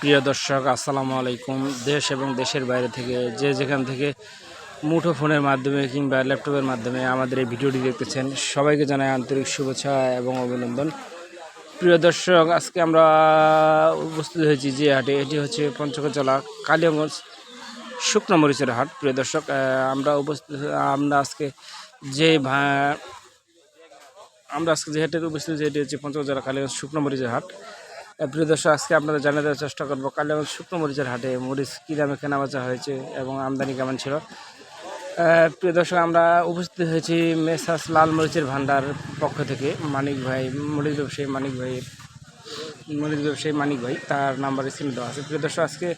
প্রিয় দর্শক, আসসালামু আলাইকুম। দেশ এবং দেশের বাইরে থেকে যে যেখান থেকে মুঠো ফোনের মাধ্যমে কিংবা ল্যাপটপের মাধ্যমে আমাদের এই ভিডিওটি দেখতেছেন, সবাইকে জানাই আন্তরিক শুভেচ্ছা এবং অভিনন্দন। প্রিয় দর্শক, আজকে আমরা উপস্থিত হয়েছি যে হাটে, এটি হচ্ছে পঞ্চগড় জেলা কালিয়াগঞ্জ শুকনো মরিচের হাট। প্রিয় দর্শক আমরা উপস্থিত, আমরা আজকে যে আমরা আজকে যে হাটের উপস্থিত এটি হচ্ছে পঞ্চগড় জেলা কালিয়াগঞ্জ শুকনো মরিচের হাট। প্রিয় দর্শক, আজকে আপনাদের জানিয়ে দেওয়ার চেষ্টা করব, কালিয়াগঞ্জ শুকনো মরিচের হাটে মরিচ কী দামে কেনা বেচা হয়েছে এবং আমদানি কেমন ছিল? প্রিয় দর্শক, আমরা উপস্থিত হয়েছি মেসাস লাল মরিচের ভান্ডার পক্ষ থেকে। মানিক ভাই, মরিচ ব্যবসায়ী মানিক ভাইয়ের মরিচ ব্যবসায়ী মানিক ভাই, তার নাম্বার স্ক্রিনে দেওয়া আছে। প্রিয় দর্শক, আজকে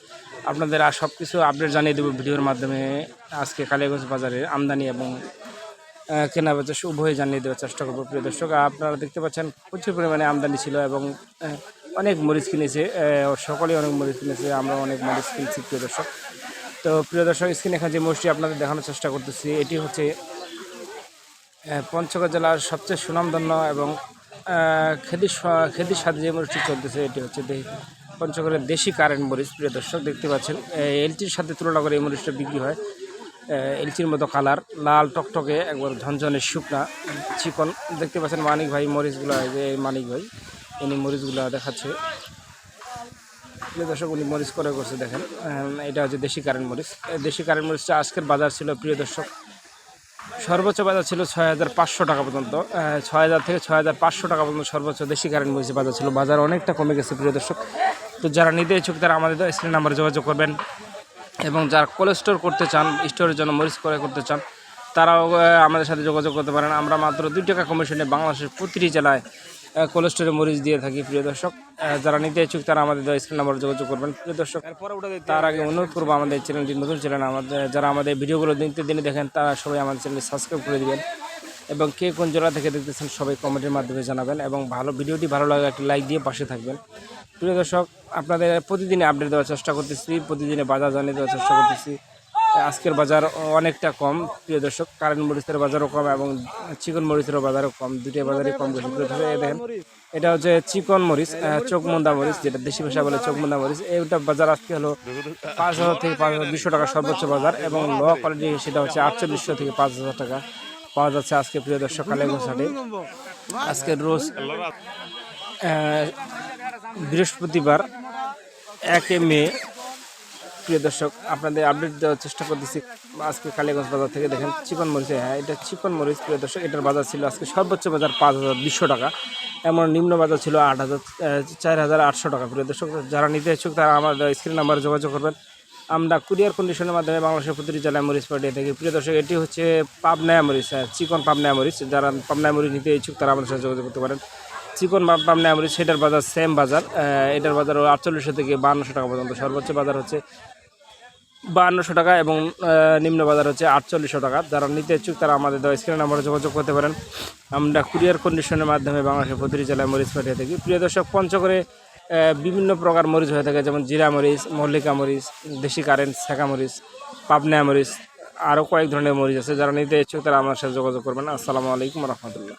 আপনাদের আর সব কিছু আপডেট জানিয়ে দেবো ভিডিওর মাধ্যমে। আজকে কালিয়াগঞ্জ বাজারে আমদানি এবং কেনা বেচা উভয় জানিয়ে দেওয়ার চেষ্টা করব। প্রিয় দর্শক, আপনারা দেখতে পাচ্ছেন প্রচুর পরিমাণে আমদানি ছিল এবং অনেক মরিচ কিনেছে সকলেই অনেক মরিচ কিনেছে আমরা অনেক মরিচ কিনছি প্রিয় দর্শক। তো প্রিয় দর্শক স্ক্রিনে এখানে যে মরিচটি আপনাদের দেখানোর চেষ্টা করতেছি এটি হচ্ছে পঞ্চগড় জেলার সবচেয়ে সুনামধন্য এবং আহ, খেদির সাথে যে মরিচটি চলতেছে এটি হচ্ছে পঞ্চগড়ের দেশি কারেন্ট মরিচ প্রিয় দর্শক দেখতে পাচ্ছেন। এলচির সাথে তুলনা করে এই মরিচটা বিক্রি হয় এলচির মতো কালার লাল টকটকে একবার ঝনঝনে শুকনা চিকন দেখতে পাচ্ছেন মানিক ভাই মরিচগুলো যে মানিক ভাই। ইনি মরিচগুলো দেখাচ্ছে। দর্শক, উনি মরিচ করে করছে, দেখেন। এটা হচ্ছে দেশি কারেন্ট মরিচ। দেশি কারেন্ট মরিচটা আজকের বাজার ছিল, প্রিয় দর্শক, সর্বোচ্চ বাজার ছিল ছয় হাজার পাঁচশো টাকা পর্যন্ত। ছয় হাজার থেকে ছয় হাজার পাঁচশো টাকা পর্যন্ত সর্বোচ্চ দেশি কারেন্ট মরিচের বাজার ছিল। বাজার অনেকটা কমে গেছে, প্রিয় দর্শক। তো যারা নিতে ইচ্ছুক, তারা আমাদের স্ক্রিন নাম্বারে যোগাযোগ করবেন। এবং যারা কোল্ড স্টোর করতে চান, স্টোরের জন্য মরিচ করে করতে চান, তারাও আমাদের সাথে যোগাযোগ করতে পারেন। আমরা মাত্র দুই টাকা কমিশনে বাংলাদেশের প্রতিটি জেলায় কোল্ড স্টোরে মরিচ দিয়ে থাকি প্রিয় দর্শক। যারা নিতে ইচ্ছুক তারা আমাদের স্ক্রিন নাম্বারে যোগাযোগ করবেন প্রিয় দর্শক। তার আগে অনুরোধ করব আমাদের চ্যানেলটি নতুন চ্যানেল আমাদের যারা আমাদের ভিডিওগুলো দিনতে দিনে দেখেন তারা সবাই আমাদের চ্যানেলটি সাবস্ক্রাইব করে দিবেন। এবং কে কোন জেলা থেকে দেখতেছেন সবাই কমেন্টের মাধ্যমে জানাবেন এবং ভালো ভিডিওটি ভালো লাগে একটি লাইক দিয়ে পাশে থাকবেন। প্রিয় দর্শক আপনাদের প্রতিদিনে আপডেট দেওয়ার চেষ্টা করতেছি প্রতিদিনে বাজার জানিয়ে দেওয়ার চেষ্টা করতেছি। আজকের বাজার অনেকটা কম, প্রিয় দর্শক। কারেন্ট মরিচের বাজারও কম এবং চিকন মরিচের বাজারও কম। দুটোই বাজারই কম এই দেখেন, এটা হচ্ছে চিকন মরিচ চোখমুন্দা মরিচ, যেটা দেশি ভাষা বলে চোখমুন্দা মরিচ। এইটা বাজার আজকে হলো পাঁচ হাজার থেকে পাঁচ হাজার দুশো টাকা সর্বোচ্চ বাজার এবং লো কোয়ালিটি সেটা হচ্ছে আটচল্লিশশো থেকে পাঁচ হাজার টাকা পাওয়া যাচ্ছে আজকে, প্রিয় দর্শক, কালেগঞ্জ আজকের রোজ বৃহস্পতিবার, একে মে প্রিয় দর্শক আপনাদের আপডেট দেওয়ার চেষ্টা করতেছি আজকে কালীগঞ্জ বাজার থেকে। দেখেন চিকন মরিচ হ্যাঁ এটা চিকন মরিচ প্রিয় দর্শক এটার বাজার ছিল আজকে সর্বোচ্চ বাজার পাঁচ হাজার দুশো টাকা। এমন নিম্ন বাজার ছিল আট হাজার চার হাজার আটশো টাকা প্রিয় দর্শক। যারা নিতে ইচ্ছুক তারা আমাদের স্ক্রিন নাম্বারে যোগাযোগ করবেন। আমরা কুরিয়ার কন্ডিশনের মাধ্যমে বাংলাদেশের প্রতিটি জেলায় মরিচ পাঠিয়ে থাকি। প্রিয় দর্শক এটি হচ্ছে পাবনায়া মরিচ হ্যাঁ, চিকন পাবনায়া মরিচ। যারা পাবনায়া মরিচ নিতে ইচ্ছুক তারা আমাদের সাথে যোগাযোগ করতে পারেন। চিকন বা পাবনায়া মরিচ সেটার বাজার সেম বাজার এটার বাজার আটচল্লিশশো থেকে বান্নশো টাকা পর্যন্ত। সর্বোচ্চ বাজার হচ্ছে বাহান্নশো টাকা এবং নিম্ন বাজার হচ্ছে আটচল্লিশশো টাকা। যারা নিতে ইচ্ছুক তারা আমাদের দেওয়া স্ক্রিন নাম্বারে যোগাযোগ করতে পারেন। আমরা কুরিয়ার কন্ডিশনের মাধ্যমে বাংলাদেশের প্রতিটি জেলায় মরিচ পাঠিয়ে থাকি। প্রিয় দর্শক, পঞ্চগড়ে বিভিন্ন প্রকার মরিচ হয়ে থাকে, যেমন জিরা মরিচ, মল্লিকা মরিচ, দেশি কারেন্ট শেখা মরিচ, পাবনা মরিচ, আরও কয়েক ধরনের মরিচ আছে। যারা নিতে ইচ্ছুক তারা আমার সাথে যোগাযোগ করবেন। আসসালামু আলাইকুম রহমতুল্লাহ।